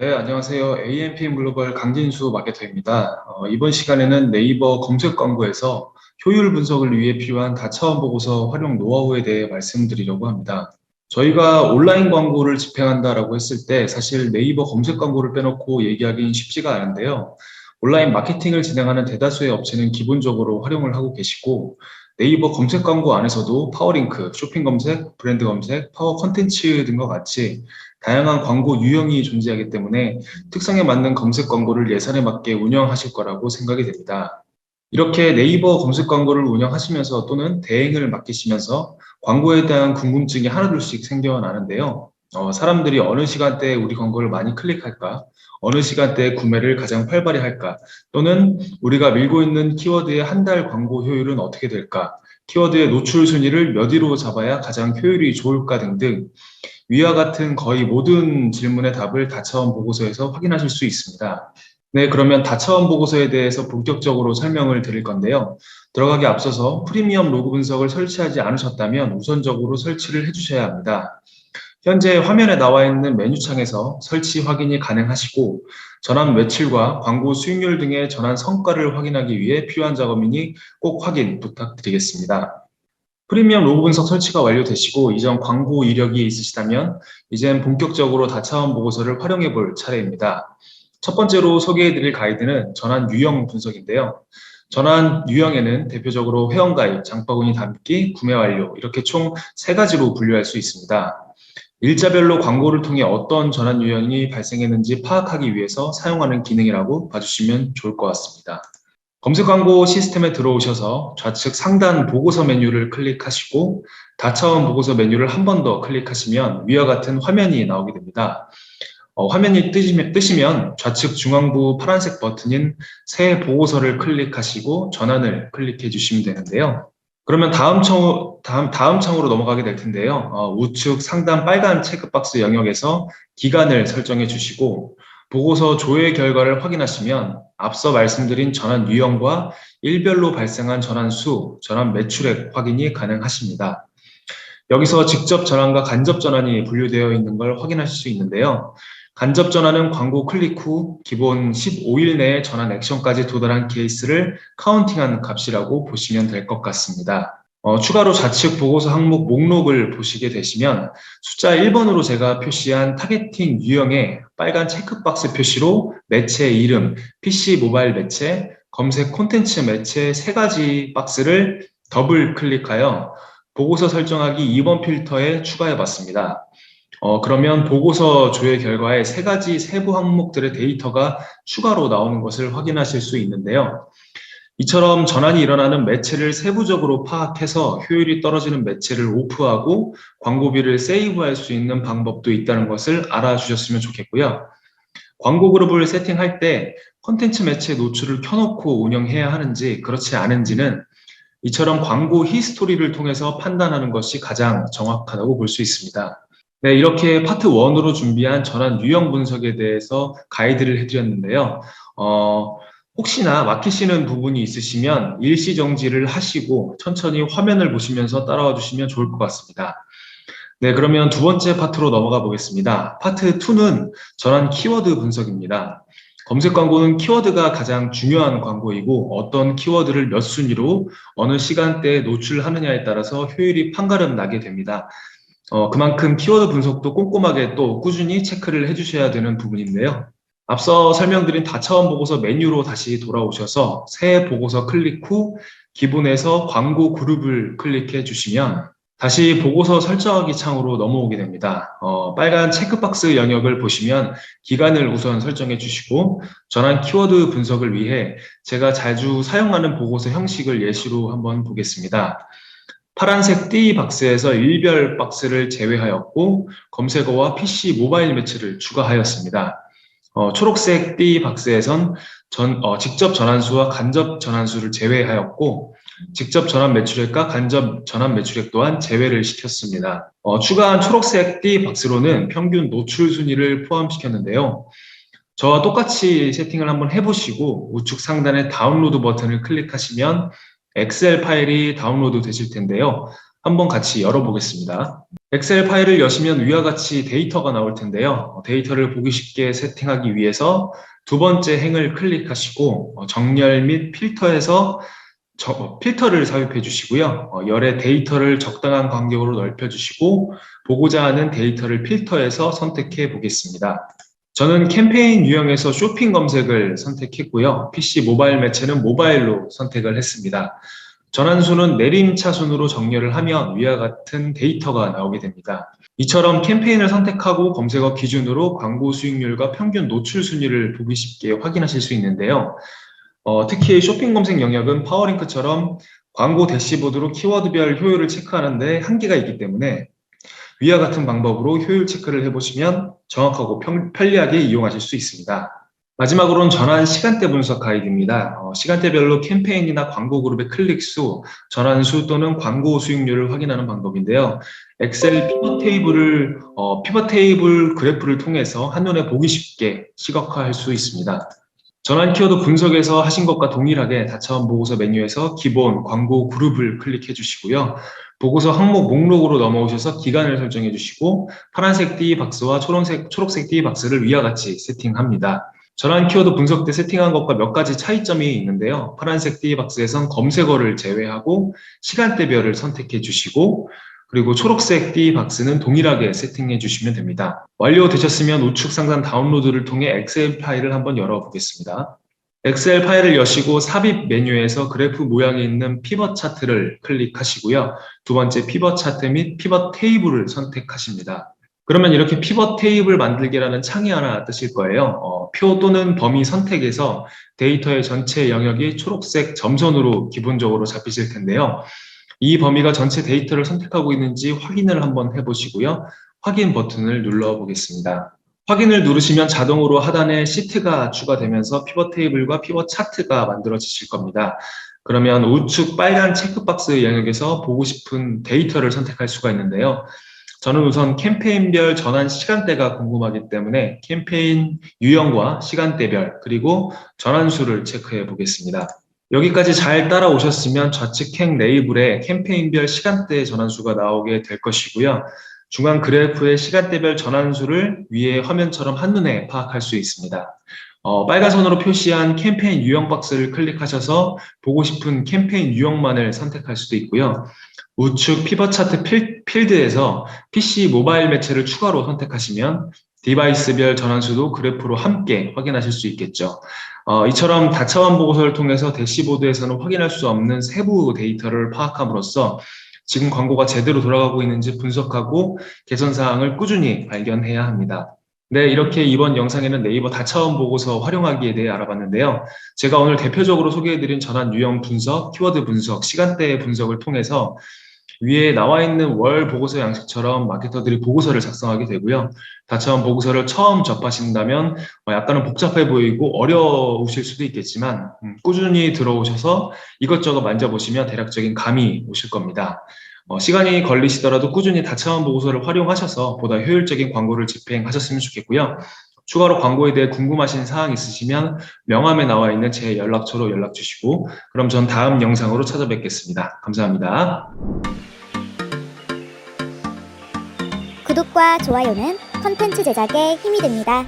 네, 안녕하세요. AMPM 글로벌 강진수 마케터입니다. 어, 이번 시간에는 네이버 검색 광고에서 효율 분석을 위해 필요한 다차원 보고서 활용 노하우에 대해 말씀드리려고 합니다. 저희가 온라인 광고를 집행한다라고 했을 때 사실 네이버 검색 광고를 빼놓고 얘기하기는 쉽지가 않은데요. 온라인 마케팅을 진행하는 대다수의 업체는 기본적으로 활용을 하고 계시고 네이버 검색 광고 안에서도 파워링크, 쇼핑 검색, 브랜드 검색, 파워 컨텐츠 등과 같이 다양한 광고 유형이 존재하기 때문에 특성에 맞는 검색 광고를 예산에 맞게 운영하실 거라고 생각이 됩니다. 이렇게 네이버 검색 광고를 운영하시면서 또는 대행을 맡기시면서 광고에 대한 궁금증이 하나둘씩 생겨나는데요. 어, 사람들이 어느 시간대에 우리 광고를 많이 클릭할까? 어느 시간대에 구매를 가장 활발히 할까? 또는 우리가 밀고 있는 키워드의 한 달 광고 효율은 어떻게 될까? 키워드의 노출 순위를 몇 위로 잡아야 가장 효율이 좋을까 등등 위와 같은 거의 모든 질문의 답을 다차원 보고서에서 확인하실 수 있습니다. 네, 그러면 다차원 보고서에 대해서 본격적으로 설명을 드릴 건데요. 들어가기 앞서서 프리미엄 로그 분석을 설치하지 않으셨다면 우선적으로 설치를 해주셔야 합니다. 현재 화면에 나와 있는 메뉴창에서 설치 확인이 가능하시고 전환 매출과 광고 수익률 등의 전환 성과를 확인하기 위해 필요한 작업이니 꼭 확인 부탁드리겠습니다. 프리미엄 로그 분석 설치가 완료되시고 이전 광고 이력이 있으시다면 이젠 본격적으로 다차원 보고서를 활용해 볼 차례입니다. 첫 번째로 소개해 드릴 가이드는 전환 유형 분석인데요. 전환 유형에는 대표적으로 회원가입, 장바구니 담기, 구매 완료 이렇게 총 세 가지로 분류할 수 있습니다. 일자별로 광고를 통해 어떤 전환 유형이 발생했는지 파악하기 위해서 사용하는 기능이라고 봐주시면 좋을 것 같습니다. 검색 광고 시스템에 들어오셔서 좌측 상단 보고서 메뉴를 클릭하시고 다차원 보고서 메뉴를 한 번 더 클릭하시면 위와 같은 화면이 나오게 됩니다. 어, 화면이 뜨시면, 뜨시면 좌측 중앙부 파란색 버튼인 새 보고서를 클릭하시고 전환을 클릭해 주시면 되는데요. 그러면 다음 창, 다음, 다음 창으로 넘어가게 될 텐데요. 어, 우측 상단 빨간 체크박스 영역에서 기간을 설정해 주시고 보고서 조회 결과를 확인하시면 앞서 말씀드린 전환 유형과 일별로 발생한 전환 수, 전환 매출액 확인이 가능하십니다. 여기서 직접 전환과 간접 전환이 분류되어 있는 걸 확인하실 수 있는데요. 간접 전환은 광고 클릭 후 기본 15일 내에 전환 액션까지 도달한 케이스를 카운팅한 값이라고 보시면 될 것 같습니다. 어, 추가로 좌측 보고서 항목 목록을 보시게 되시면 숫자 1번으로 제가 표시한 타겟팅 유형의 빨간 체크박스 표시로 매체 이름, PC 모바일 매체, 검색 콘텐츠 매체 세 가지 박스를 더블 클릭하여 보고서 설정하기 2번 필터에 추가해 봤습니다. 어, 그러면 보고서 조회 결과에 세 가지 세부 항목들의 데이터가 추가로 나오는 것을 확인하실 수 있는데요. 이처럼 전환이 일어나는 매체를 세부적으로 파악해서 효율이 떨어지는 매체를 오프하고 광고비를 세이브할 수 있는 방법도 있다는 것을 알아주셨으면 좋겠고요. 광고 그룹을 세팅할 때 컨텐츠 매체 노출을 켜놓고 운영해야 하는지 그렇지 않은지는 이처럼 광고 히스토리를 통해서 판단하는 것이 가장 정확하다고 볼 수 있습니다. 네, 이렇게 파트 1으로 준비한 전환 유형 분석에 대해서 가이드를 해드렸는데요. 어, 혹시나 막히시는 부분이 있으시면 일시 정지를 하시고 천천히 화면을 보시면서 따라와 주시면 좋을 것 같습니다. 네, 그러면 두 번째 파트로 넘어가 보겠습니다. 파트 2는 전환 키워드 분석입니다. 검색 광고는 키워드가 가장 중요한 광고이고 어떤 키워드를 몇 순위로 어느 시간대에 노출하느냐에 따라서 효율이 판가름 나게 됩니다. 어, 그만큼 키워드 분석도 꼼꼼하게 또 꾸준히 체크를 해주셔야 되는 부분인데요. 앞서 설명드린 다차원 보고서 메뉴로 다시 돌아오셔서 새 보고서 클릭 후 기본에서 광고 그룹을 클릭해 주시면 다시 보고서 설정하기 창으로 넘어오게 됩니다. 어, 빨간 체크박스 영역을 보시면 기간을 우선 설정해 주시고 전환 키워드 분석을 위해 제가 자주 사용하는 보고서 형식을 예시로 한번 보겠습니다. 파란색 띠 박스에서 일별 박스를 제외하였고 검색어와 PC 모바일 매체를 추가하였습니다. 어, 초록색 띠 박스에선 전, 어, 직접 전환수와 간접 전환수를 제외하였고 직접 전환 매출액과 간접 전환 매출액 또한 제외를 시켰습니다. 어, 추가한 초록색 띠 박스로는 평균 노출 순위를 포함시켰는데요. 저와 똑같이 세팅을 한번 해보시고 우측 상단의 다운로드 버튼을 클릭하시면 엑셀 파일이 다운로드 되실 텐데요. 한번 같이 열어보겠습니다. 엑셀 파일을 여시면 위와 같이 데이터가 나올 텐데요. 데이터를 보기 쉽게 세팅하기 위해서 두 번째 행을 클릭하시고 어, 정렬 및 필터에서 저- 어, 필터를 삽입해 주시고요. 어, 열의 데이터를 적당한 간격으로 넓혀 주시고 보고자 하는 데이터를 필터해서 선택해 보겠습니다. 저는 캠페인 유형에서 쇼핑 검색을 선택했고요. PC 모바일 매체는 모바일로 선택을 했습니다. 전환수는 내림차순으로 정렬을 하면 위와 같은 데이터가 나오게 됩니다. 이처럼 캠페인을 선택하고 검색어 기준으로 광고 수익률과 평균 노출 순위를 보기 쉽게 확인하실 수 있는데요. 어, 특히 쇼핑 검색 영역은 파워링크처럼 광고 대시보드로 키워드별 효율을 체크하는데 한계가 있기 때문에 위와 같은 방법으로 효율 체크를 해보시면 정확하고 평- 편리하게 이용하실 수 있습니다. 마지막으로는 전환 시간대 분석 가이드입니다. 어, 시간대별로 캠페인이나 광고 그룹의 클릭 수, 전환 수 또는 광고 수익률을 확인하는 방법인데요. 엑셀 피벗 테이블을 어, 피벗 테이블 그래프를 통해서 한눈에 보기 쉽게 시각화할 수 있습니다. 전환 키워드 분석에서 하신 것과 동일하게 다차원 보고서 메뉴에서 기본 광고 그룹을 클릭해 주시고요. 보고서 항목 목록으로 넘어오셔서 기간을 설정해 주시고 파란색 띠 박스와 초록색, 초록색 띠 박스를 위와 같이 세팅합니다. 전환 키워드 분석 때 세팅한 것과 몇 가지 차이점이 있는데요. 파란색 띠 박스에선 검색어를 제외하고 시간대별을 선택해 주시고 그리고 초록색 띠 박스는 동일하게 세팅해 주시면 됩니다. 완료되셨으면 우측 상단 다운로드를 통해 엑셀 파일을 한번 열어보겠습니다. 엑셀 파일을 여시고 삽입 메뉴에서 그래프 모양이 있는 피벗 차트를 클릭하시고요. 두 번째 피벗 차트 및 피벗 테이블을 선택하십니다. 그러면 이렇게 피벗 테이블 만들기라는 창이 하나 뜨실 거예요. 어, 표 또는 범위 선택에서 데이터의 전체 영역이 초록색 점선으로 기본적으로 잡히실 텐데요. 이 범위가 전체 데이터를 선택하고 있는지 확인을 한번 해보시고요. 확인 버튼을 눌러 보겠습니다. 확인을 누르시면 자동으로 하단에 시트가 추가되면서 피벗 테이블과 피벗 차트가 만들어지실 겁니다. 그러면 우측 빨간 체크박스 영역에서 보고 싶은 데이터를 선택할 수가 있는데요. 저는 우선 캠페인별 전환 시간대가 궁금하기 때문에 캠페인 유형과 시간대별 그리고 전환수를 체크해 보겠습니다. 여기까지 잘 따라오셨으면 좌측 행 레이블에 캠페인별 시간대 전환수가 나오게 될 것이고요. 중앙 그래프의 시간대별 전환수를 위에 화면처럼 한눈에 파악할 수 있습니다. 어, 빨간 선으로 표시한 캠페인 유형 박스를 클릭하셔서 보고 싶은 캠페인 유형만을 선택할 수도 있고요. 우측 피벗 차트 필, 필드에서 PC 모바일 매체를 추가로 선택하시면 디바이스별 전환수도 그래프로 함께 확인하실 수 있겠죠. 어, 이처럼 다차원 보고서를 통해서 대시보드에서는 확인할 수 없는 세부 데이터를 파악함으로써 지금 광고가 제대로 돌아가고 있는지 분석하고 개선 사항을 꾸준히 발견해야 합니다. 네, 이렇게 이번 영상에는 네이버 다차원 보고서 활용하기에 대해 알아봤는데요. 제가 오늘 대표적으로 소개해드린 전환 유형 분석, 키워드 분석, 시간대 분석을 통해서 위에 나와 있는 월 보고서 양식처럼 마케터들이 보고서를 작성하게 되고요. 다차원 보고서를 처음 접하신다면 어, 약간은 복잡해 보이고 어려우실 수도 있겠지만 음, 꾸준히 들어오셔서 이것저것 만져보시면 대략적인 감이 오실 겁니다. 어, 시간이 걸리시더라도 꾸준히 다차원 보고서를 활용하셔서 보다 효율적인 광고를 집행하셨으면 좋겠고요. 추가로 광고에 대해 궁금하신 사항 있으시면 명함에 나와 있는 제 연락처로 연락 주시고 그럼 전 다음 영상으로 찾아뵙겠습니다. 감사합니다. 구독과 좋아요는 컨텐츠 제작에 힘이 됩니다.